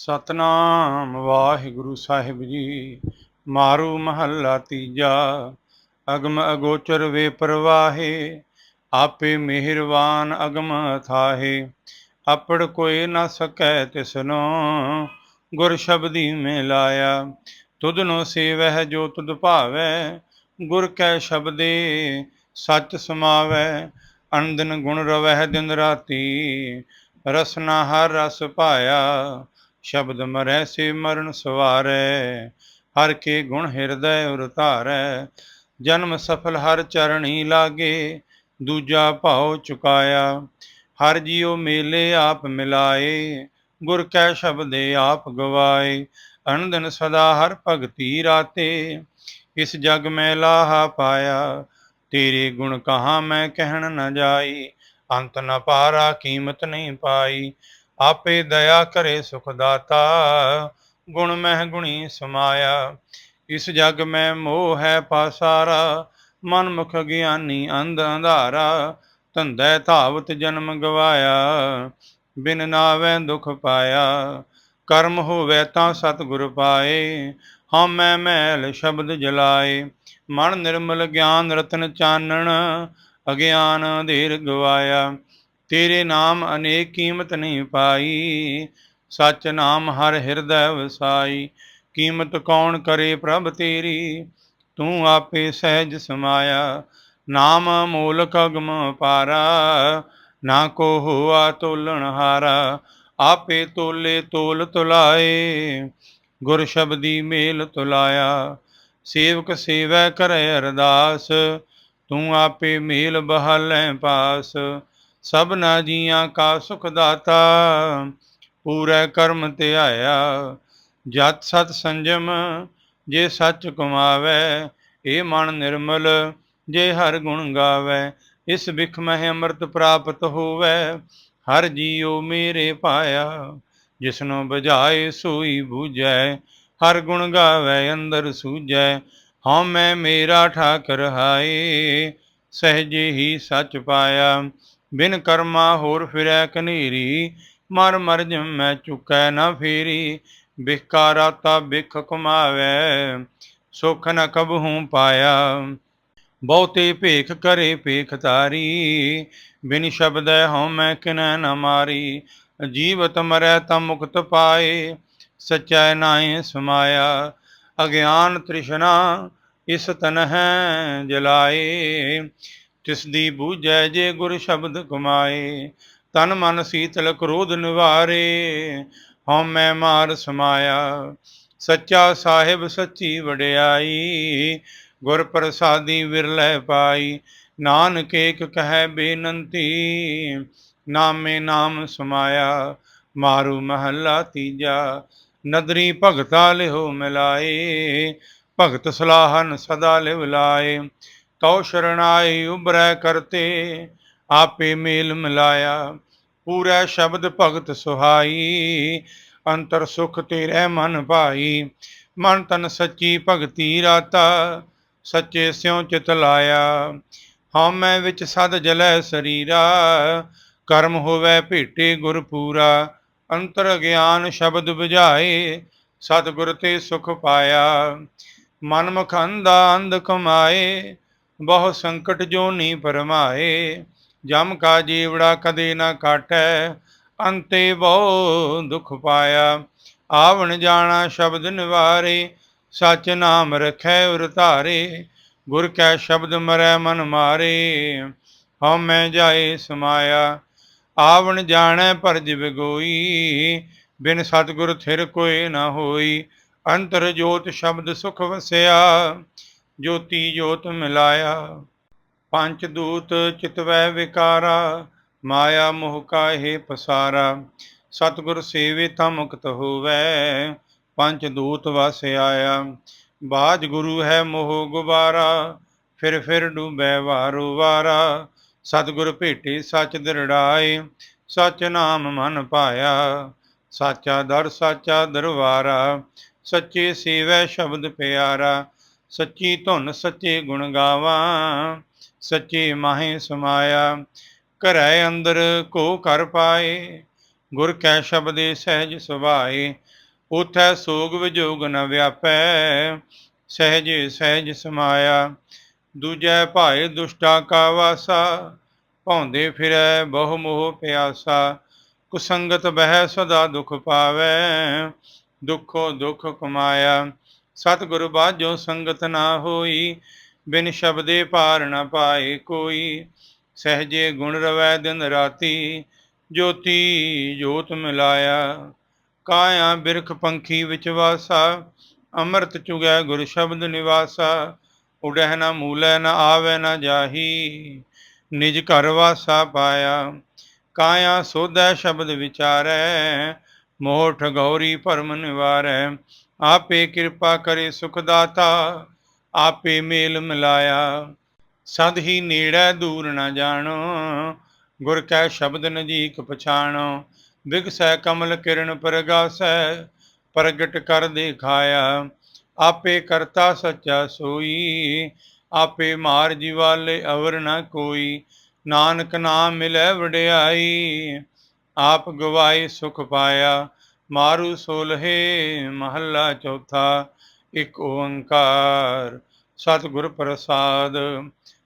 ਸਤਨਾਮ ਵਾਹਿਗੁਰੂ ਸਾਹਿਬ ਜੀ। ਮਾਰੂ ਮਹੱਲਾ ਤੀਜਾ, ਅਗਮ ਅਗੋਚਰ ਵੇ ਪ੍ਰਵਾਹੇ, ਆਪੇ ਮਿਹਰਵਾਨ ਅਗਮ ਥਾਹੇ। ਆਪੜ ਕੋਈ ਨਾ ਸਕੈ ਤਿਸਨੋ, ਗੁਰ ਸ਼ਬਦੀ ਮੇ ਲਾਇਆ। ਤੁਧਨੋ ਸੇਵਹਿ ਜੋ ਤੁਧ ਭਾਵੈ, ਗੁਰ ਕੈ ਸ਼ਬਦੇ ਸੱਚ ਸਮਾਵੈ। ਅਨੰਦਨ ਗੁਣ ਰਵਹਿ ਦਿਨ ਰਾਤੀ, ਰਸਨਾ ਹਰ ਰਸ ਪਾਇਆ। ਸ਼ਬਦ ਮਰੈ ਸੇ ਮਰਨ ਸਵਾਰੈ, ਹਰ ਕੇ ਗੁਣ ਹਿਰਦੈ ਉਰ ਧਾਰੈ। ਜਨਮ ਸਫਲ ਹਰ ਚਰਣੀ ਲਾਗੇ, ਦੂਜਾ ਭਾਉ ਚੁਕਾਇਆ। ਹਰ ਜੀਉ ਮੇਲੇ ਆਪ ਮਿਲਾਏ, ਗੁਰ ਕੈ ਸ਼ਬਦੇ ਆਪ ਗਵਾਏ। ਅਨੰਦਨ ਸਦਾ ਹਰ ਭਗਤੀ ਰਾਤੇ, ਇਸ ਜਗ ਮੈਂ ਲਾਹਾ ਪਾਇਆ। ਤੇਰੇ ਗੁਣ ਕਹਾ ਮੈਂ ਕਹਿਣ ਨਾ ਜਾਈ, ਅੰਤ ਨ ਪਾਰਾ ਕੀਮਤ ਨਹੀਂ ਪਾਈ। ਆਪੇ ਦਇਆ ਕਰੇ ਸੁਖ ਦਾਤਾ ਗੁਣ ਮਹਿ ਗੁਣੀ ਸਮਾਇਆ। ਇਸ ਜਗ ਮੈਂ ਮੋਹ ਹੈ ਪਾਸਾਰਾ ਮਨ ਮੁਖ ਗਿਆਨੀ ਅੰਧ ਅੰਧਾਰਾ ਧੰਦੈ ਧਾਵਤ ਜਨਮ ਗਵਾਇਆ, ਬਿਨ ਨਾਵੈ ਦੁਖ ਪਾਇਆ। ਕਰਮ ਹੋਵੇ ਤਾਂ ਸਤਿਗੁਰ ਪਾਏ ਹਉਮੈ ਮੈਲ ਸ਼ਬਦ ਜਲਾਏ। ਮਨ ਨਿਰਮਲ ਗਿਆਨ ਰਤਨ ਚਾਨਣ, ਅਗਿਆਨ ਧੀਰ ਗਵਾਇਆ। ਤੇਰੇ ਨਾਮ ਅਨੇਕ ਕੀਮਤ ਨਹੀਂ ਪਾਈ। ਸਚ ਨਾਮ ਹਰ ਹਿਰਦੈ ਵਸਾਈ। ਕੀਮਤ ਕੌਣ ਕਰੇ ਪ੍ਰਭ ਤੇਰੀ? ਤੂੰ ਆਪੇ ਸਹਿਜ ਸਮਾਇਆ। ਨਾਮ ਮੂਲਕ ਅਗਮ ਪਾਰਾ। ਨਾ ਕੋ ਹੋਆ ਤੋਲਣ ਹਾਰਾ। ਆਪੇ ਤੋਲੇ ਤੋਲ ਤੁਲਾਏ। ਗੁਰ ਸ਼ਬਦੀ ਮੇਲ ਤੁਲਾਇਆ। ਸੇਵਕ ਸੇਵੈ ਕਰੈ ਅਰਦਾਸ। ਤੂੰ ਆਪੇ ਮੇਲ ਬਹਾਲੈ ਪਾਸ। ਸਭਨਾ ਜੀਆਂ ਕਾ ਸੁਖ ਦਾਤਾ, ਪੂਰੇ ਕਰਮ ਆਇਆ ਜਤ ਸਤ ਸੰਜਮ, ਜੇ ਸੱਚ ਕਮਾਵੇ ਇਹ ਮਨ ਨਿਰਮਲ, ਜੇ ਹਰ ਗੁਣ ਗਾਵੇ। ਇਸ ਵਿਖ ਮਹਿ ਅੰਮ੍ਰਿਤ ਪ੍ਰਾਪਤ ਹੋਵੇ, ਹਰ ਜੀਉ ਮੇਰੇ ਪਾਇਆ। ਜਿਸਨੂੰ ਬਜਾਏ ਸੋਈ ਬੂਝੈ, ਹਰ ਗੁਣ ਗਾਵੇ ਅੰਦਰ ਸੂਝੈ। ਹਉ ਮੈਂ ਮੇਰਾ ਠਾਕਰ ਹਾਏ, ਸਹਿਜੇ ਹੀ ਸੱਚ ਪਾਇਆ। ਬਿਨ ਕਰਮਾ ਹੋਰ ਫਿਰੈ ਕਨੇਰੀ, ਮਰ ਮਰ ਜਮੈ ਚੁਕੈ ਨਾ ਫੇਰੀ ਬਿਕਾਰਾ ਤਾ ਬਿਖ ਕਮਾਵੇ ਸੁਖ ਨ ਕਬਹੂ ਪਾਇਆ। ਬਹੁਤੇ ਭੇਖ ਕਰੇ ਭੇਖ ਤਾਰੀ ਬਿਨ ਸ਼ਬਦੈ ਹਉ ਮੈਂ ਕਿਨੈ ਨ ਮਾਰੀ। ਜੀਵਤ ਮਰੈ ਤਾ ਮੁਕਤ ਪਾਏ, ਸਚੈ ਨਾਏ ਸਮਾਇਆ। ਅਗਿਆਨ ਤ੍ਰਿਸ਼ਨਾ ਇਸ ਤਨ ਹੈ ਜਲਾਏ ਤਿਸ ਦੀ ਬੂਝੈ ਜੇ ਗੁਰ ਸ਼ਬਦ ਕਮਾਏ ਤਨ ਮਨ ਸੀਤਲ ਕ੍ਰੋਧ ਨਿਵਾਰੇ, ਹਉ ਮੈਂ ਮਾਰ ਸਮਾਇਆ, ਸੱਚਾ ਸਾਹਿਬ ਸੱਚੀ ਵਡਿਆਈ, ਗੁਰ ਪ੍ਰਸਾਦੀ ਵਿਰਲੇ ਪਾਈ, ਨਾਨਕ ਏਕ ਕਹੈ ਬੇਨੰਤੀ, ਨਾਮੇ ਨਾਮ ਸਮਾਇਆ, ਮਾਰੂ ਮਹੱਲਾ ਤੀਜਾ, ਨਦਰੀ ਭਗਤਾ ਲਿਹੋ ਮਿਲਾਏ, ਭਗਤ ਸਲਾਹਨ ਸਦਾ ਲਿਵ ਲਾਏ। ਤਉ ਸ਼ਰਣਾਈ ਉਬਰੈ ਕਰਤੇ, ਆਪੇ ਮੇਲ ਮਿਲਾਇਆ। ਪੂਰਾ ਸ਼ਬਦ ਭਗਤ ਸੁਹਾਈ, ਅੰਤਰ ਸੁਖ ਤੇਰੇ ਮਨ ਭਾਈ। ਮਨ ਤਨ ਸੱਚੀ ਭਗਤੀ ਰਾਤਾ, ਸੱਚੇ ਸਿਉ ਚਿਤ ਲਾਇਆ। ਹਉਮੈ ਵਿੱਚ ਸਦ ਜਲੈ ਸਰੀਰਾ, ਕਰਮ ਹੋਵੇ ਭੇਟੇ ਗੁਰ ਪੂਰਾ। ਅੰਤਰ ਗਿਆਨ ਸ਼ਬਦ 부ਝਾਏ ਸਤਿਗੁਰ ਤੇ ਸੁਖ ਪਾਇਆ। ਮਨ ਮੁਖ ਅੰਧ ਕਮਾਏ ਬਹੁ ਸੰਕਟ ਜੋ ਨੀ ਪਰਮਾਏ ਜਮ ਕਾ ਜੀਵੜਾ ਕਦੇ ਨਾ ਕਾਟੈ, ਅੰਤੇ ਬਹੁ ਦੁਖ ਪਾਇਆ। ਆਵਣ ਜਾਣਾ ਸ਼ਬਦ ਨਿਵਾਰੇ, ਸਚ ਨਾਮ ਰਖੈ ਉਰ ਧਾਰੇ, ਗੁਰ ਕੈ ਸ਼ਬਦ ਮਰੈ ਮਨ ਮਾਰੇ, ਹਉ ਮੈਂ ਜਾਏ ਸਮਾਇਆ। ਆਵਣ ਜਾਣੈ ਪਰਜ ਵਿਗੋਈ ਬਿਨ ਸਤਿਗੁਰ ਥਿਰ ਕੋਏ ਨਾ ਹੋਈ। ਅੰਤਰ ਜੋਤ ਸ਼ਬਦ ਸੁਖ ਵਸਿਆ ਜੋਤੀ ਜੋਤ ਮਿਲਾਇਆ। ਪੰਚ ਦੂਤ ਚਿਤਵੈ ਵਿਕਾਰਾ, ਮਾਇਆ ਮੋਹ ਕਾਹੇ ਪਸਾਰਾ। ਸਤਿਗੁਰ ਸੇਵੇ ਤਾਂ ਮੁਕਤ ਹੋਵੈ ਪੰਚ ਦੂਤ ਵਸ ਆਇਆ। ਬਾਜ ਗੁਰੂ ਹੈ ਮੋਹ ਗੁਬਾਰਾ, ਫਿਰ ਫਿਰ ਡੂਬੈ ਵਾਰੋ ਵਾਰਾ। ਸਤਿਗੁਰ ਭੇਟੇ ਸੱਚ ਦਿਰੜਾਏ, ਸਚ ਨਾਮ ਮਨ ਪਾਇਆ। ਸਾਚਾ ਦਰ ਸਾਚਾ ਦਰਵਾਰਾ, ਸੱਚੇ ਸੇਵੈ ਸ਼ਬਦ ਪਿਆਰਾ। ਸੱਚੀ ਧੁਨ ਸੱਚੇ ਗੁਣ ਗਾਵਾਂ, ਸੱਚੇ ਮਾਹੇ ਸਮਾਇਆ। ਘਰੈ ਅੰਦਰ ਕੋ ਕਰ ਪਾਏ, ਗੁਰ ਕੈ ਸ਼ਬਦੇ ਸਹਿਜ ਸੁਭਾਏ। ਉਥੈ ਸੋਗ ਵਿਜੋਗ ਨ ਵਿਆਪੈ, ਸਹਿਜ ਸਹਿਜ ਸਮਾਇਆ। ਦੂਜੈ ਭਾਏ ਦੁਸ਼ਟਾ ਕਾ ਵਾਸਾ, ਭੌਂਦੇ ਫਿਰੈ ਬਹੁ ਮੋਹ ਪਿਆਸਾ। ਕੁਸੰਗਤ ਬਹਿ ਸਦਾ ਦੁਖ ਪਾਵੈ, ਦੁਖੋ ਦੁਖ ਕਮਾਇਆ। ਸਤਿਗੁਰ ਬਾਝੋ ਸੰਗਤ ਨਾ ਹੋਈ, ਬਿਨ ਸ਼ਬਦੇ ਪਾਰ ਨਾ ਪਾਏ ਕੋਈ। ਸਹਜੇ ਗੁਣ ਰਵੈ ਦਿਨ ਰਾਤੀ, ਜੋਤੀ ਜੋਤ ਮਿਲਾਇਆ। ਕਾਇਆ ਬਿਰਖ ਪੰਖੀ ਵਿੱਚ ਵਾਸਾ, ਅੰਮ੍ਰਿਤ ਚੁਗੈ ਗੁਰ ਸ਼ਬਦ ਨਿਵਾਸਾ। ਉਡਹਿ ਨਾ ਮੂਲੈ, ਨਾ ਆਵੈ, ਨਾ ਜਾਹੀ, ਨਿਜ ਘਰ ਵਾਸਾ ਪਾਇਆ। ਕਾਇਆ ਸੋਧੈ ਸ਼ਬਦ ਵਿਚਾਰੈ, ਮੋਠ ਠਗੌਰੀ ਭਰਮ ਨਿਵਾਰੈ। ਆਪੇ ਕਿਰਪਾ ਕਰੇ ਸੁਖ ਦਾਤਾ ਆਪੇ ਮੇਲ ਮਿਲਾਇਆ। ਸਦ ਹੀ ਨੇੜੈ ਦੂਰ ਨਾ ਜਾਣੋ, ਗੁਰ ਕੈ ਸ਼ਬਦ ਨਜੀਕ ਪਛਾਣੋ। ਵਿਗਸੈ ਕਮਲ ਕਿਰਨ ਪ੍ਰਗਾਸੈ, ਪ੍ਰਗਟ ਕਰ ਦਿਖਾਇਆ। ਆਪੇ ਕਰਤਾ ਸੱਚਾ ਸੋਈ, ਆਪੇ ਮਾਰ ਜਿਵਾਲੇ ਅਵਰ ਨਾ ਕੋਈ। ਨਾਨਕ ਨਾਮ ਮਿਲੈ ਵਡਿਆਈ, ਆਪ ਗਵਾਏ ਸੁਖ ਪਾਇਆ। ਮਾਰੂ ਸੋਲਹੇ ਮਹੱਲਾ ਚੌਥਾ, ਇੱਕ ਓੰਕਾਰ। ਸਤਿਗੁਰ ਪ੍ਰਸਾਦ,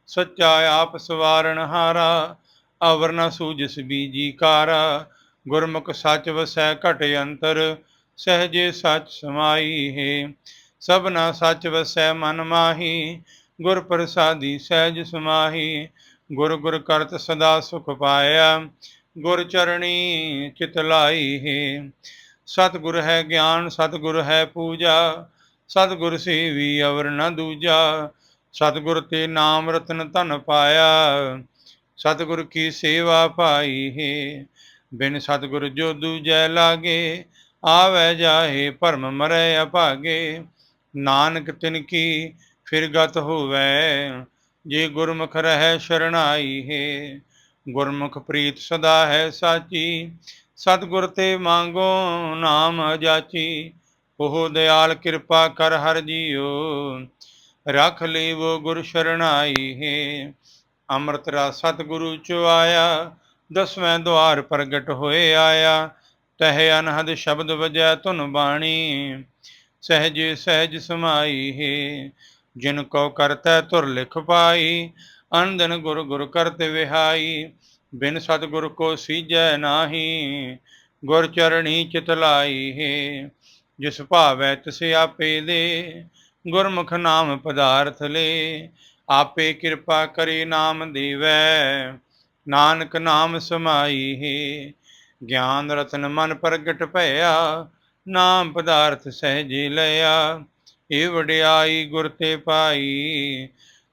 ਸੱਚਾ ਆਪ ਸਵਾਰਨ ਹਾਰਾ ਅਵਰਨਾ ਨ ਸੂਜਸ ਬੀਜੀ ਕਾਰਾ। ਗੁਰਮੁਖ ਸੱਚ ਵਸੈ ਘਟ ਅੰਤਰ ਸਹਜੇ ਸੱਚ ਸਮਾਈ ਹੈ। ਸਭਨਾ ਸੱਚ ਵਸੈ ਮਨ ਮਾਹੀ, ਗੁਰ ਪ੍ਰਸਾਦੀ ਸਹਿਜ ਸਮਾਹੀ। ਗੁਰ ਗੁਰ ਕਰਤ ਸਦਾ ਸੁਖ ਪਾਇਆ, ਗੁਰ ਚਰਣੀ ਚਿਤ ਲਾਈ ਹੈ। ਸਤਿਗੁਰ ਹੈ ਗਿਆਨ, ਸਤਿਗੁਰ ਹੈ ਪੂਜਾ, ਸਤਿਗੁਰ ਸੇਵੀ ਅਵਰ ਨ ਦੂਜਾ, ਸਤਿਗੁਰ ਤੇ ਨਾਮ ਰਤਨ ਧਨ ਪਾਇਆ, ਸਤਿਗੁਰ ਕੀ ਸੇਵਾ ਪਾਈ ਹੈ? ਬਿਨ ਸਤਿਗੁਰ ਜੋ ਦੂਜੈ ਲਾਗੇ, ਆਵੈ ਜਾਹੇ ਭਰਮ ਮਰੈ ਅਭਾਗੇ, ਨਾਨਕ ਤਿਨ ਕੀ ਫਿਰ ਗਤ ਹੋਵੈ, ਜੇ ਗੁਰਮੁਖ ਰਹਿ ਸ਼ਰਣਾਈ ਹੈ, ਗੁਰਮੁਖ ਪ੍ਰੀਤ ਸਦਾ ਹੈ ਸਾਚੀ ਸਤਿਗੁਰ ਤੇ ਮੰਗੋ ਨਾਮ ਜਾਚੀ, ਉਹ ਦਿਆਲ ਕਿਰਪਾ ਕਰ ਹਰ ਜੀਓ। ਰਖ ਲੇਵੋ ਗੁਰ ਸ਼ਰਣਾਈ ਹੈ ਅੰਮ੍ਰਿਤ ਰਸ ਸਤਿਗੁਰੂ ਚੋ ਆਇਆ, ਦਸਵੇਂ ਦੁਆਰ ਪ੍ਰਗਟ ਹੋਏ ਆਇਆ। ਤਹਿ ਅਨਹਦ ਸ਼ਬਦ ਵਜੈ ਧੁਨ ਬਾਣੀ, ਸਹਿਜ ਸਹਿਜ ਸਮਾਈ ਹੈ। ਜਿਨ ਕੋ ਕਰਤੈ ਤੁਰ ਲਿਖ ਪਾਈ ਅਨੰਦਨ ਗੁਰ ਗੁਰ ਕਰਤੇ ਵਿਹਾਈ ਬਿਨ ਸਤਿਗੁਰ ਕੋ ਸੀਜੈ ਨਾਹੀ, ਗੁਰ ਚਰਣੀ ਚਿਤ ਲਾਈ ਹੈ। ਜਿਸ ਭਾਵੈ ਤਿਸ ਆਪੇ ਦੇ ਗੁਰਮੁਖ ਨਾਮ ਪਦਾਰਥ ਲੈ। ਆਪੇ ਕਿਰਪਾ ਕਰੇ ਨਾਮ ਦੇਵੈ, ਨਾਨਕ ਨਾਮ ਸਮਾਈ ਹੈ। ਗਿਆਨ ਰਤਨ ਮਨ ਪ੍ਰਗਟ ਭਇਆ, ਨਾਮ ਪਦਾਰਥ ਸਹਿਜੇ ਲਿਆ। ਇਹ ਵਡਿਆਈ ਗੁਰ ਤੇ ਪਾਈ,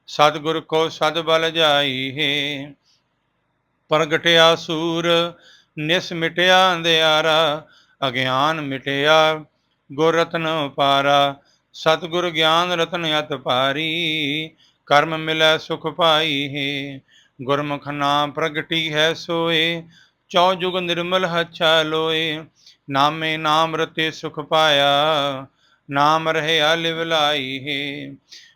ਸਤਿਗੁਰ ਕੋ ਸਦ ਬਲ ਜਾਈ ਹੈ। ਪ੍ਰਗਟਿਆ ਸੂਰ, ਨਿਸ ਮਿਟਿਆ ਅੰਧਿਆਰਾ, ਅਗਿਆਨ ਮਿਟਿਆ, ਗੁਰ ਰਤਨ ਪਾਰਾ ਸਤਿਗੁਰ ਗਿਆਨ ਰਤਨ ਅਤ ਪਾਰੀ ਕਰਮ ਮਿਲੈ ਸੁਖ ਪਾਈ ਹੈ। ਗੁਰਮੁਖ ਨਾਮ ਪ੍ਰਗਟੀ ਹੈ ਸੋਏ, ਚੌ ਜੁਗ ਨਿਰਮਲ ਹਛਾ ਲੋਏ, ਨਾਮੇ ਨਾਮ ਰਤੇ ਸੁਖ ਪਾਇਆ, ਨਾਮ ਰਹਿਆ ਲਿਵ ਲਾਈ ਹੈ।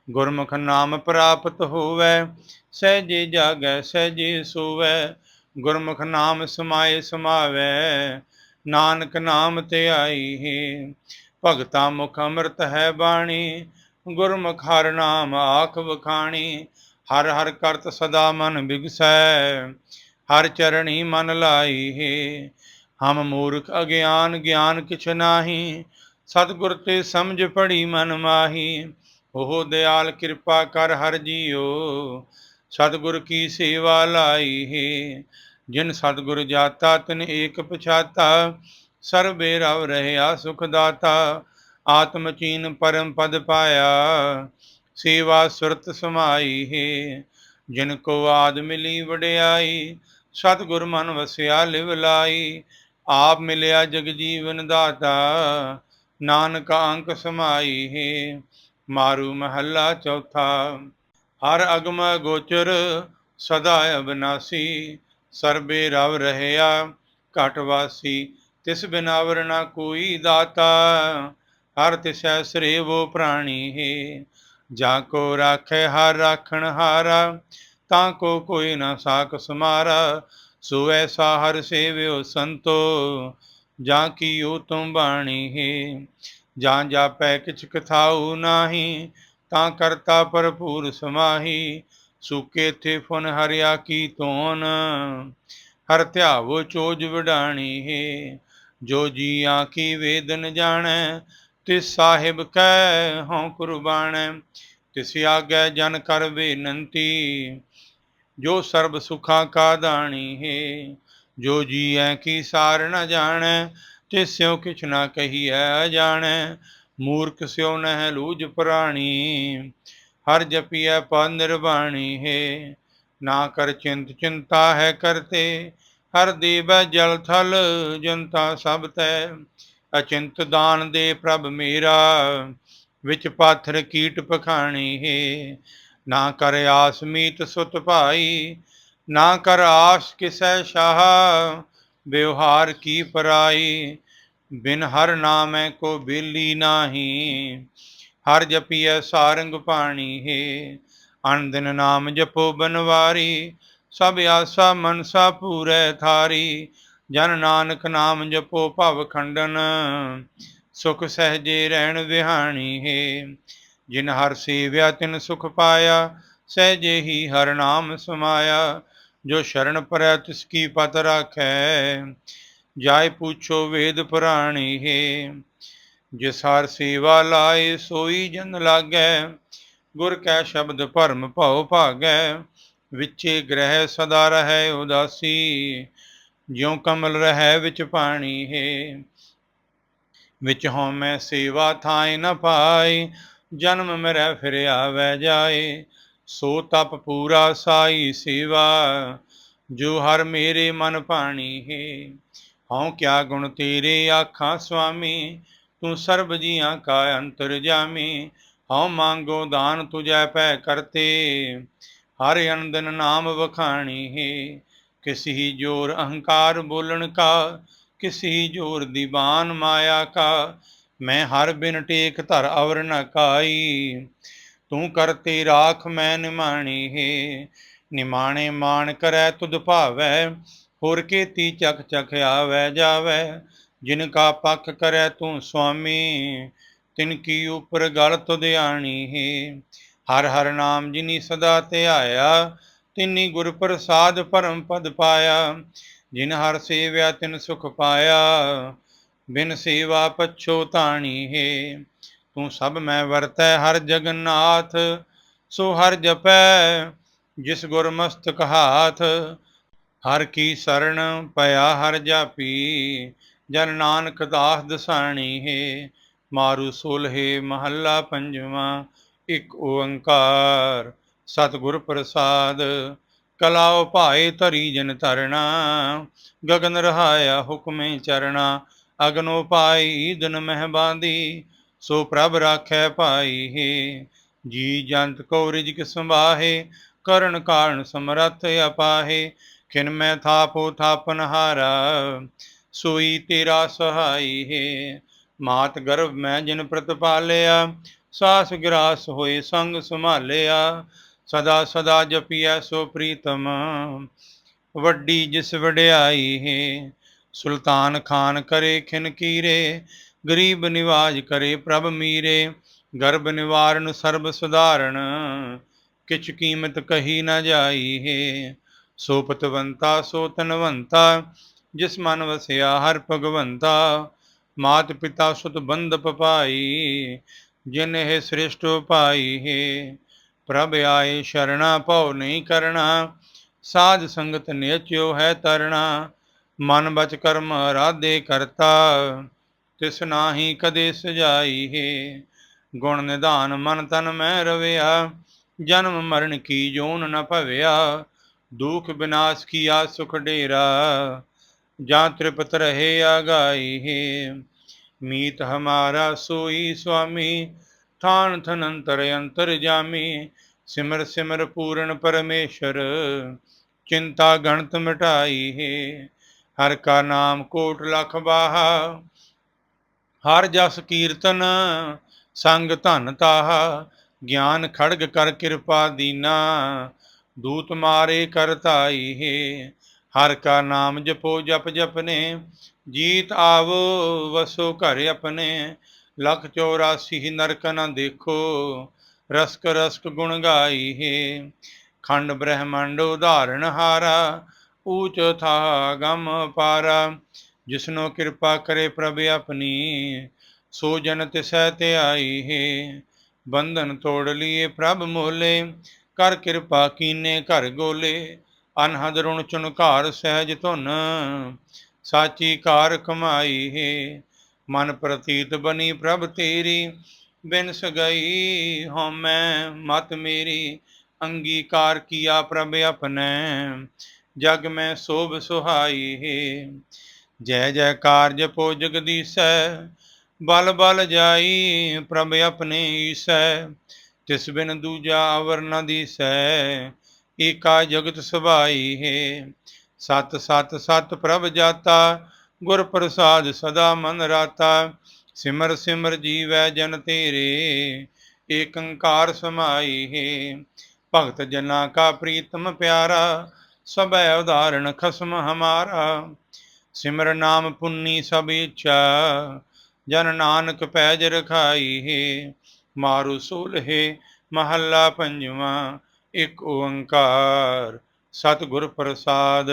ਗੁਰਮੁਖ ਨਾਮ ਪ੍ਰਾਪਤ ਹੋਵੇ, ਸਹਿਜੇ ਜਾਗੈ, ਸਹਿਜੇ ਸੋਵੈ ਗੁਰਮੁਖ ਨਾਮ ਸਮਾਏ ਸਮਾਵੈ, ਨਾਨਕ ਨਾਮ ਤੇ ਆਈ। ਹੈ ਭਗਤਾ ਮੁਖ ਅੰਮ੍ਰਿਤ ਹੈ ਬਾਣੀ, ਗੁਰਮੁਖ ਹਰ ਨਾਮ ਆਖ ਵਖਾਣੀ, ਹਰ ਹਰ ਕਰਤ ਸਦਾ ਮਨ ਬਿਗਸੈ, ਹਰ ਚਰਣੀ ਮਨ ਲਾਈ। ਹੈ ਹਮ ਮੂਰਖ ਅਗਿਆਨ ਗਿਆਨ ਕਿਛ ਨਾਹੀ, ਸਤਿਗੁਰ ਤੇ ਸਮਝ ਪੜੀ ਮਨ ਮਾਹੀ। ਉਹ ਦਿਆਲ ਕਿਰਪਾ ਕਰ ਹਰ ਜੀਓ ਸਤਿਗੁਰ ਕੀ ਸੇਵਾ ਲਾਈ ਹੈ? ਜਿਨ ਸਤਿਗੁਰ ਜਾਤਾ, ਤਿਨ ਏਕ ਪਛਾਤਾ। ਸਰਬੇ ਰਵ ਰਹਿਆ, ਸੁਖ ਦਾਤਾ। ਆਤਮ ਚੀਨ ਪਰਮ ਪਦ ਪਾਇਆ। ਸੇਵਾ ਸੁਰਤ ਸਮਾਈ ਹੈ। ਜਿਨ ਕੋ ਆਦ ਮਿਲੀ, ਵਡਿਆਈ। ਸਤਿਗੁਰ ਮਨ ਵਸਿਆ, ਲਿਵ ਲਾਈ। ਆਪ ਮਿਲਿਆ ਜਗ ਜੀਵਨ ਦਾਤਾ। ਨਾਨਕ ਅੰਕ ਸਮਾਈ ਹੈ। ਮਾਰੂ ਮਹੱਲਾ ਚੌਥਾ। ਹਰ ਅਗਮ ਗੋਚਰ ਸਦਾ ਅਬਨਾਸੀ, ਸਰਬੇ ਰਵ ਰਹਿਆ ਘਟ ਵਾਸੀ, ਤਿਸ ਬਿਨਾਵਰ ਨਾ ਕੋਈ ਦਾਤਾ, ਹਰ ਤਿਸੈ ਸ੍ਰੇਵੋ ਪ੍ਰਾਣੀ ਹੈ। ਜਾ ਕੋ ਰਾਖੇ, ਹਰ ਰਾਖਣ ਹਾਰਾ, ਤਾਂ ਕੋ ਕੋਈ ਨਾ ਸਾਖ ਸਮਾਰਾ ਸੋ ਐਸਾ ਹਰ ਸੇਵਿਓ ਸੰਤੋ, ਜਾਂ ਕੀਓ ਤੁਮ ਬਾਣੀ ਹੈ। ਜਾਂ ਜਾਪੈ ਕਿਛ ਕਥਾਉ ਨਾਹੀ ਤਾਂ ਕਰਤਾ ਭਰਪੂਰ ਸਮਾਹੀ, ਸੁਕੇ ਥੇ ਫੁਨ ਹਰਿਆ ਕੀ ਤੋਨ ਹਰ ਧਿਆਵੋ ਚੋਜ ਵਡਾਣੀ ਹੈ, ਜੋ ਜੀਆਂ ਕੀ ਵੇਦਨ ਜਾਣੈ, ਤਿਸ ਸਾਹਿਬ ਕੈ ਹਉ ਕੁਰਬਾਨੈ ਤਿਸ ਆਗੈ ਜਨ ਕਰ ਬੇਨੰਤੀ। ਜੋ ਸਰਬ ਸੁਖਾਂ ਕਾ ਦਾਣੀ ਹੈ, ਜੋ ਜੀਐ ਕੀ ਸਾਰ ਨ ਜਾਣੈ ਤਿਸਿਉ ਕਿਛ ਨ ਕਹੀਐ ਅਜਾਣੈ ਮੂਰਖ ਸਿਉ ਨਹਿ ਲੂਜ ਪ੍ਰਾਣੀ, ਹਰ ਜਪੀਐ ਪਾ ਨਿਰਵਾਣੀ ਹੈ। ਨਾ ਕਰ ਚਿੰਤ, ਚਿੰਤਾ ਹੈ ਕਰਤੇ ਹਰ ਦੇਵੈ ਜਲ ਥਲ, ਜਨਤਾ ਸਭ ਤੈ। ਅਚਿੰਤ ਦਾਨ ਦੇ ਪ੍ਰਭ ਮੇਰਾ, ਵਿੱਚ ਪਾਥਰ ਕੀਟ ਪਖਾਣੀ ਹੈ। ਨਾ ਕਰ ਆਸ ਮੀਤ ਸੁਤ ਭਾਈ, ਨਾ ਕਰ ਆਸ ਕਿਸੈ ਸ਼ਾਹ, ਵਿਵਹਾਰ ਕੀ ਪਰਾਈ। ਬਿਨ ਹਰ ਨਾਮੈ ਕੋ ਬੇਲੀ ਨਾਹੀ, ਹਰ ਜਪੀਐ ਸਾਰੰਗ ਪਾਣੀ ਹੈ। ਅਨ ਨਾਮ ਜਪੋ ਬਨਵਾਰੀ, ਸਭ ਆਸਾ ਮਨਸਾ ਪੂਰੈ ਥਾਰੀ। ਜਨ ਨਾਨਕ ਨਾਮ ਜਪੋ ਭਵ ਖੰਡਨ, ਸੁਖ ਸਹਜੇ ਰਹਿਣ ਵਿਹਾਣੀ ਹੈ। ਜਿਨ ਹਰ ਸੇਵਿਆ ਤਿਨ ਸੁਖ ਪਾਇਆ, ਸਹਜੇ ਹੀ ਹਰ ਨਾਮ ਸਮਾਇਆ। ਜੋ ਸ਼ਰਨ ਪਰੈ ਤਿਸ ਕੀ ਪਤ ਰਾਖੈ ਜਾਇ ਪੁੱਛੋ ਵੇਦ ਪੁਰਾਣੀ ਹੈ। ਜਿਸ ਹਰ ਸੇਵਾ ਲਾਏ, ਸੋਈ ਜਨ ਲਾਗੈ। ਗੁਰ ਕੈ ਸ਼ਬਦ ਭਰਮ ਭਉ ਭਾਗੈ। ਵਿਚੇ ਗ੍ਰਹਿ ਸਦਾ ਰਹੈ ਉਦਾਸੀ। ਜਿਉ ਕਮਲ ਰਹੈ, ਵਿੱਚ ਪਾਣੀ ਹੈ। ਵਿੱਚ ਹਉ ਮੈਂ ਸੇਵਾ ਥਾਇ ਨ ਪਾਈ ਜਨਮ ਮਰੈ ਫਿਰ ਆਵੈ ਜਾਏ ਸੋ ਤਪ ਪੂਰਾ ਸਾਈ ਸੇਵਾ। ਜੋ ਹਰ ਮੇਰੇ ਮਨ ਪਾਣੀ ਹੈ। ਹਉ ਕਿਆ ਗੁਣ ਤੇਰੇ ਆਖਾਂ ਸੁਆਮੀ, ਤੂੰ ਸਰਬ ਜੀਆਂ ਕਾ ਅੰਤਰ ਜਾਮੀ। ਹਉ ਮੰਗੋ ਦਾਨ ਤੁਜੈ ਪੈ ਕਰਤੇ, ਹਰ ਅਨੰਦਨ ਨਾਮ ਵਖਾਣੀ ਹੈ। ਕਿਸੀ ਜੋਰ ਅਹੰਕਾਰ ਬੋਲਣ ਕਾ ਕਿਸੀ ਜੋਰ ਦੀਵਾਨ ਮਾਇਆ ਕਾ। ਮੈਂ ਹਰ ਬਿਨ ਟੇਕ ਧਰ ਅਵਰ ਨ ਕਾਈ। ਤੂੰ ਕਰਤੇ ਰਾਖ ਮੈਂ ਨਿਮਾਣੀ ਹੈ, ਨਿਮਾਣੇ ਮਾਨ ਕਰੈ ਤੁਧ ਭਾਵੈ। ਹੋਰ ਕੇ ਤੀ ਚਖ ਚਖ ਆਵੈ ਜਾਵੈ, ਜਿਨ ਕਾ ਪਖ ਕਰੈ ਤੂੰ ਸੁਆਮੀ, ਤਿਨ ਕੀ ਉਪਰ ਗਲ ਤੁਧ ਹੈ। ਹਰ ਹਰ ਨਾਮ ਜਿਨੀ ਸਦਾ ਧਿਆਇਆ, ਤਿਨੀ ਗੁਰ ਪ੍ਰਸਾਦ ਪਰਮ ਪਦ ਪਾਇਆ। ਜਿਨ ਹਰ ਸੇਵਿਆ ਤਿਨ ਸੁਖ ਪਾਇਆ, ਬਿਨ ਸੇਵਾ ਪਛੋ ਤਾਣੀ ਹੈ। ਤੂੰ ਸਭ ਮੈਂ ਵਰਤੈ ਹਰ ਜਗਨਨਾਥ, ਸੋ ਹਰ ਜਪੈ, ਜਿਸ ਗੁਰ ਮਸਤਕ ਹਾਥ ਹਰ ਕੀ ਸਰਣ ਪਿਆ ਹਰ ਜਾਪੀ, ਜਨ ਨਾਨਕ ਦਾਸ ਦਸਾਣੀ ਹੈ, ਮਾਰੂ ਸੁਲਹੇ ਮਹੱਲਾ ਪੰਜਵਾਂ, ਇੱਕ ਓੰਕਾਰ, ਸਤਿਗੁਰ ਪ੍ਰਸਾਦ। ਕਲਾਉ ਭਾਏ ਧਰੀ ਜਨ ਧਰਣਾ, ਗਗਨ ਰਹਾਇਆ ਹੁਕਮੇ ਚਰਣਾ। ਅਗਨੋ ਪਾਈ ਦਿਨ ਮਹਿਬਾਂਦੀ ਸੋ ਪ੍ਰਭ ਰਾਖੈ ਪਾਈ ਹੈ। ਜੀ ਜੰਤ ਕੋ ਰਿਜਕ ਸੰਭਾਹੇ ਕਰਨ ਕਾਰਨ ਸਮਰੱਥ ਅਪਾਹੇ। ਖਿਨ ਮੈਂ ਥਾਪੋ ਥਾਪਨ ਹਾਰਾ, ਸੋਈ ਤੇਰਾ ਸਹਾਈ ਹੈ। ਮਾਤ ਗਰਭ ਮੈਂ ਜਿਨ ਪ੍ਰਤਪਾਲਿਆ ਸਾਸ ਗਰਾਸ ਹੋਏ ਸੰਗ ਸੰਭਾਲਿਆ। ਸਦਾ ਸਦਾ ਜਪੀਐ ਸੋ ਪ੍ਰੀਤਮ, ਵੱਡੀ ਜਿਸ ਵਡਿਆਈ ਹੈ। ਸੁਲਤਾਨ ਖਾਨ ਕਰੇ ਖਿਨ ਕੀਰੇ, ਗਰੀਬ ਨਿਵਾਜ ਕਰੇ ਪ੍ਰਭ ਮੀਰੇ। ਗਰਭ ਨਿਵਾਰਨ ਸਰਬ ਸੁਧਾਰਨ, ਕਿਛ ਕੀਮਤ ਕਹੀ ਨਾ ਜਾਈ ਹੈ। ਸੋ ਪਤਵੰਤਾ ਸੋ ਤਨਵੰਤਾ ਜਿਸ ਮਨ ਵਸਿਆ ਹਰ ਭਗਵੰਤਾ। ਮਾਤ ਪਿਤਾ ਸੁਤ ਬੰਧ ਪਪਾਈ, ਜਿਨ ਇਹ ਸ੍ਰਿਸ਼ਟ ਪਾਈ ਹੈ। ਪ੍ਰਭ ਆਏ ਸ਼ਰਣਾ, ਭਉ ਨਹੀਂ ਕਰਨਾ ਸਾਧ ਸੰਗਤ ਨਿਚਿਓ ਹੈ ਤਰਣਾ। ਮਨ ਬਚ ਕਰਮ ਰਾਧੇ ਕਰਤਾ। ਤਿਸ ਨਾਹੀ ਕਦੇ ਸਜਾਈ ਹੈ। ਗੁਣ ਨਿਧਾਨ ਮਨ ਤਨ ਮੈਂ ਰਵਿਆ। ਜਨਮ ਮਰਨ ਕੀ ਜੋਨ ਨ ਭਵਿਆ। ਦੁਖ ਬਿਨਾਸ਼ ਕੀਆ ਸੁਖ ਡੇਰਾ ਜਾਂ ਤ੍ਰਿਪਤ ਰਹੇ ਆਗਾਈ ਹੈ ਮੀਤ ਹਮਾਰਾ ਸੋਈ ਸੁਆਮੀ ਥਾਨ ਥਨੰਤਰ ਅੰਤਰ ਜਾਮੀ ਸਿਮਰ ਸਿਮਰ ਪੂਰਨ ਪਰਮੇਸ਼ਰ ਚਿੰਤਾ ਗਣਤ ਮਿਟਾਈ ਹੈ ਹਰ ਕਾ ਨਾਮ ਕੋਟ ਲਖ ਬਾਹਾ ਹਰ ਜਸ ਕੀਰਤਨ ਸੰਗ ਧਨ ਤਾਹਾ ਗਿਆਨ ਖੜਗ ਕਰ ਕਿਰਪਾ ਦੀਨਾ ਦੂਤ ਮਾਰੇ ਕਰਤਾਈ ਹੈ। ਹਰ ਕਾ ਨਾਮ ਜਪੋ, ਜਪ ਜਪਨੇ। ਜੀਤ ਆਵੋ, ਵਸੋ ਘਰ ਆਪਣੇ। ਲਖ 84 ਨਰਕ ਨ ਦੇਖੋ। ਰਸਕ ਰਸਕ ਗੁਣ ਗਾਈ ਹੈ। ਖੰਡ ਬ੍ਰਹਮੰਡ ਉਦਾਹਰਣ ਹਾਰਾ। ਊਚ ਥਾ ਗਮ ਪਾਰਾ। ਜਿਸਨੋ ਕਿਰਪਾ ਕਰੇ ਪ੍ਰਭ ਆਪਣੀ। ਸੋ ਜਨ ਤਿਸੈ ਤੇ ਆਈ ਹੈ। ਬੰਧਨ ਤੋੜ ਲਿਏ ਪ੍ਰਭ ਮੋਲੇ। ਕਰ ਕਿਰਪਾ ਕੀਨੇ ਘਰ ਗੋਲੇ, ਅਨਹਦ ਰੁਣ ਚੁਨਕਾਰ ਸਹਿਜ ਧੁਨ, ਸਾਚੀ ਕਾਰ ਕਮਾਈ ਹੈ, ਮਨ ਪ੍ਰਤੀਤ ਬਣੀ ਪ੍ਰਭ ਤੇਰੀ, ਬਿਨ ਸਗਈ ਹਉਮੈ ਮਤ ਮੇਰੀ, ਅੰਗੀਕਾਰ ਕੀਆ ਪ੍ਰਭ ਆਪਣੈ, ਜਗ ਮੈਂ ਸੋਭ ਸੁਹਾਈ ਹੈ। ਜੈ ਜੈ ਜੈਕਾਰ ਜਪੋ ਜਗਦੀਸੈ ਬਲ ਬਲ ਜਾਈ ਪ੍ਰਭ ਆਪਣੇ ਈਸੈ ਤਿਸ ਬਿਨ ਦੂਜਾ ਅਵਰ ਨ ਦੀਸੈ, ਏਕਾ ਜਗਤ ਸਭਾਈ ਹੈ। ਸਤ ਸਤ ਸਤ ਪ੍ਰਭ ਜਾਤਾ, ਗੁਰ ਪ੍ਰਸਾਦ ਸਦਾ ਮਨ ਰਾਤਾ, ਸਿਮਰ ਸਿਮਰ ਜੀਵੈ ਜਨ ਤੇਰੇ, ਏਕੰਕਾਰ ਸਮਾਈ ਹੈ। ਭਗਤ ਜਨਾ ਕਾ ਪ੍ਰੀਤਮ ਪਿਆਰਾ, ਸਭੈ ਉਦਾਹਰਣ ਖਸਮ ਹਮਾਰਾ। ਸਿਮਰ ਨਾਮ ਪੁੰਨੀ ਸਭ ਇੱਛਾ ਜਨ ਨਾਨਕ ਪੈਜ ਰਖਾਈ ਹੈ। ਮਾਰੂ ਸੋਲਹੇ ਮਹੱਲਾ ਪੰਜਵਾਂ, ਇੱਕ ਓੰਕਾਰ। ਸਤਿਗੁਰ ਪ੍ਰਸਾਦ,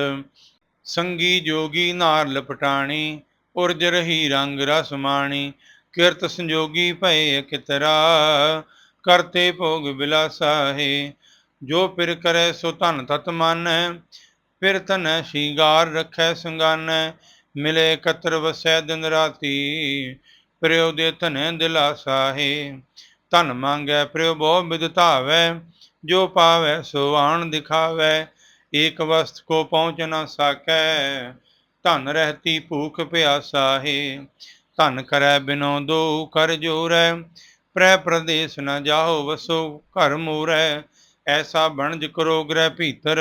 ਸੰਗੀ ਜੋਗੀ ਨਾਰ ਲਪਟਾਣੀ, ਉਰਜ ਰਹੀ ਰੰਗ ਰਸ ਮਾਣੀ। ਕਿਰਤ ਸੰਜੋਗੀ ਭਏ ਕਿਤਰਾ ਕਰਤੇ ਭੋਗ ਬਿਲਾਸਾ ਹੈ। ਜੋ ਪਿਰ ਕਰੈ ਸੋ ਧਨ ਤਤ ਮਨ ਫਿਰ ਤਨ ਸ਼ਿੰਗਾਰ ਰਖੈ ਸੰਗਾਨੈ। ਮਿਲੇ ਕਤਰ ਵਸੈ ਦਿਨ ਰਾਤੀ, ਪ੍ਰਿਉ ਦੇ ਧਨੈ ਦਿਲਾਸਾ ਹੈ। ਧਨ ਮੰਗੈ ਪ੍ਰਿਉ ਬਹੁ ਬਿਦ ਧਾਵੈ, ਜੋ ਪਾਵੈ ਸੋ ਆਣ ਦਿਖਾਵੈ, ਏਕ ਵਸਤ ਕੋ ਪਹੁੰਚ ਨ ਸਕੈ। ਧਨ ਰਹਤੀ ਭੂਖ ਪਿਆਸਾ ਹੈ, ਧਨ ਕਰੈ ਬਿਨੋ ਦੋ ਕਰ ਜੋਰੈ, ਪ੍ਰੈ ਪ੍ਰਦੇਸ ਨ ਜਾਹੋ ਵਸੋ ਘਰ ਮੂਰੈ। ਐਸਾ ਬਣਜ ਕਰੋ ਗ੍ਰਹਿ ਭੀਤਰ,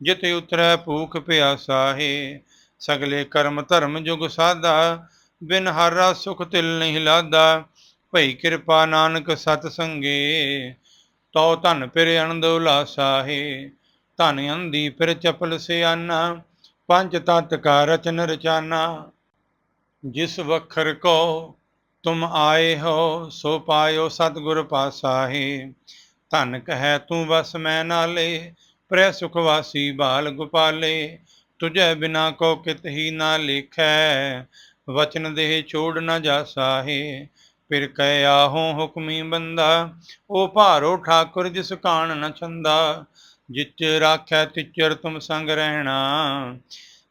ਜਿਤ ਉਤਰੈ ਭੂਖ ਪਿਆਸਾ ਹੈ। ਸਗਲੇ ਕਰਮ ਧਰਮ ਜੁਗ ਸਾਧਾ, ਬਿਨ ਹਰਾ ਸੁਖ ਤਿਲ ਨਹੀਂ ਲਾਦਾ ਭਈ ਕਿਰਪਾ ਨਾਨਕ ਸਤ ਸੰਗੇ, ਤਉ ਧਨ ਫਿਰ ਅਨੰਦ ਉਲਾਸਾ ਹੈ। ਧਨ ਅੰਦੀ ਫਿਰ ਚਪਲ ਸਿਆਨਾ, ਪੰਜ ਤਤ ਕਾ ਰਚਨ ਰਚਾਨਾ। ਜਿਸ ਵਖਰ ਕੋ ਤੁਮ ਆਏ ਹੋ, ਸੋ ਪਾਇਓ ਸਤਿਗੁਰ ਪਾਸਾ ਧਨ ਕਹੈ ਤੂੰ ਵਸ ਮੈਂ ਨਾਲੇ, ਪ੍ਰੈ ਸੁਖ ਵਾਸੀ ਬਾਲ ਗੋਪਾਲੇ। ਤੁਝੈ ਬਿਨਾ ਕੋ ਕਿਤ ਹੀ ਨਾ ਲਿਖੈ, ਵਚਨ ਦੇਹ ਛੋੜ ਨਾ ਜਾਸਾ ਫਿਰ ਕਹਿ ਆਹੋ ਹੁਕਮੀ ਬੰਦਾ, ਉਹ ਭਾਰੋ ਠਾਕੁਰ ਜਿਸ ਕਾਣ ਨ ਛੰਦਾ, ਜਿਚ ਰਾਖੈ ਤਿਚਰ ਤੁਮ ਸੰਗ ਰਹਿਣਾ,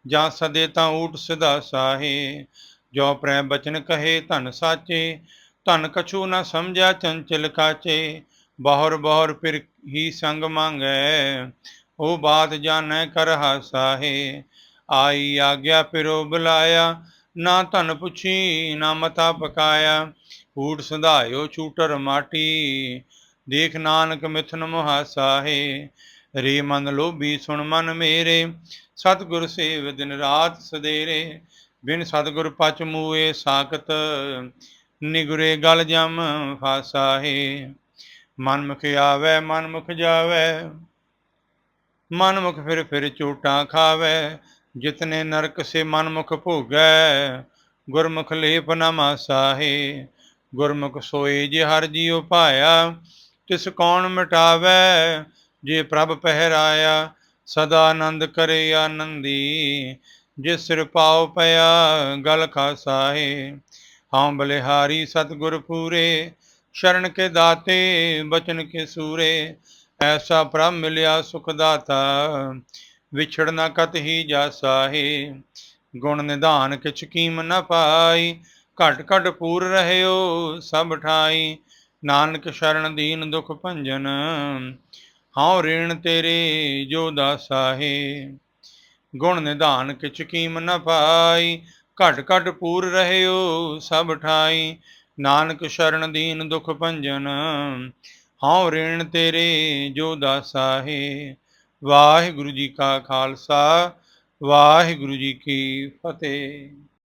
ਜਾਂ ਸਦੇ ਤਾਂ ਊਟ ਸਦਾ ਸਾਹੇ, ਜੋ ਪ੍ਰੈ ਬਚਨ ਕਹੇ ਧਨ ਸਾਚੇ, ਧਨ ਕਛੂ ਨਾ ਸਮਝਿਆ ਚੰਚਲ ਕਾਚੇ, ਬਹੁਰ ਬਹੁਰ ਫਿਰ ਹੀ ਸੰਗ ਮੰਗੈ, ਉਹ ਬਾਤ ਜਾਣੈ ਕਰ ਹਾਸਾਹੇ ਆਈ ਆਗਿਆ ਉਹ ਬੁਲਾਇਆ, ਨਾ ਧਨ ਪੁੱਛੀ, ਨਾ ਮਤਾ ਪਕਾਇਆ ਊਟ ਸੰਧਾਇਓ ਛੂਟਰ ਮਾਟੀ, ਦੇਖ ਨਾਨਕ ਮਿਥਨ ਮੁਹਾਸਾਹੇ ਰੇ ਮਨ ਲੋਭੀ ਸੁਣ ਮਨ ਮੇਰੇ, ਸਤਿਗੁਰ ਸੇਵ ਦਿਨ ਰਾਤ ਸਦੇਰੇ। ਬਿਨ ਸਤਿਗੁਰ ਪਚ ਮੂਏ ਸਾਖਤ, ਨਿਗੁਰੇ ਗਲ ਜਮ ਫਾਸਾਹੇ ਮਨ ਮੁਖ ਆਵੇ ਮਨ ਮੁਖ ਜਾਵੇ ਮਨ ਮੁਖ ਫਿਰ ਫਿਰ ਚੋਟਾਂ ਖਾਵੇ। ਜਿਤਨੇ ਨਰਕ ਸੇ ਮਨ ਮੁਖ ਭੋਗੈ, ਗੁਰਮੁਖ ਲੇਪ ਨ ਮਾਸਾਹੇ ਗੁਰਮੁਖ ਸੋਏ ਜੇ ਹਰ ਜੀਉ ਪਾਇਆ ਤਿਸ ਕੌਣ ਮਿਟਾਵੇ? ਜੇ ਪ੍ਰਭ ਪਹਿਰਾਇਆ, ਸਦਾ ਆਨੰਦ ਕਰੇ ਆਨੰਦੀ। ਜੇ ਸਿਰ ਪਾਉ ਪਿਆ, ਗਲ ਖਾਸਾਹੇ ਹਉ ਬਲਿਹਾਰੀ ਸਤਿਗੁਰ ਪੂਰੇ, ਸ਼ਰਨ ਕੇ ਦਾਤੇ, ਬਚਨ ਕੇ ਸੂਰੇ। ਐਸਾ ਪ੍ਰਭ ਮਿਲਿਆ ਸੁਖ ਦਾਤਾ, ਵਿਛੜ ਨਾ ਕਤ ਹੀ ਜਾਸਾਹੇ ਗੁਣ ਨਿਧਾਨ ਕਿਛ ਕੀਮ ਨ ਪਾਈ ਘਟ ਘਟ ਪੂਰ ਰਹਿਓ, ਸਭ ਠਾਈ। ਨਾਨਕ ਸ਼ਰਨ ਦੀਨ ਦੁਖ ਭੰਜਨ, ਹਉ ਰੇਣ ਤੇਰੇ ਜੋ ਦਾਸਾਹੇ ਗੁਣ ਨਿਧਾਨ ਕਿਛ ਕੀਮ ਨ ਪਾਈ, ਘਟ ਘਟ ਪੂਰ ਰਹਿਓ, ਸਭ ਠਾਈ। ਨਾਨਕ ਸ਼ਰਨ ਦੀਨ ਦੁਖ ਭੰਜਨ, ਹਉ ਰੇਣ ਤੇਰੇ ਜੋ ਦਾਸਾਹੇ ਵਾਹਿਗੁਰੂ ਜੀ ਕਾ ਖਾਲਸਾ, ਵਾਹਿਗੁਰੂ ਜੀ ਕੀ ਫਤਿਹ।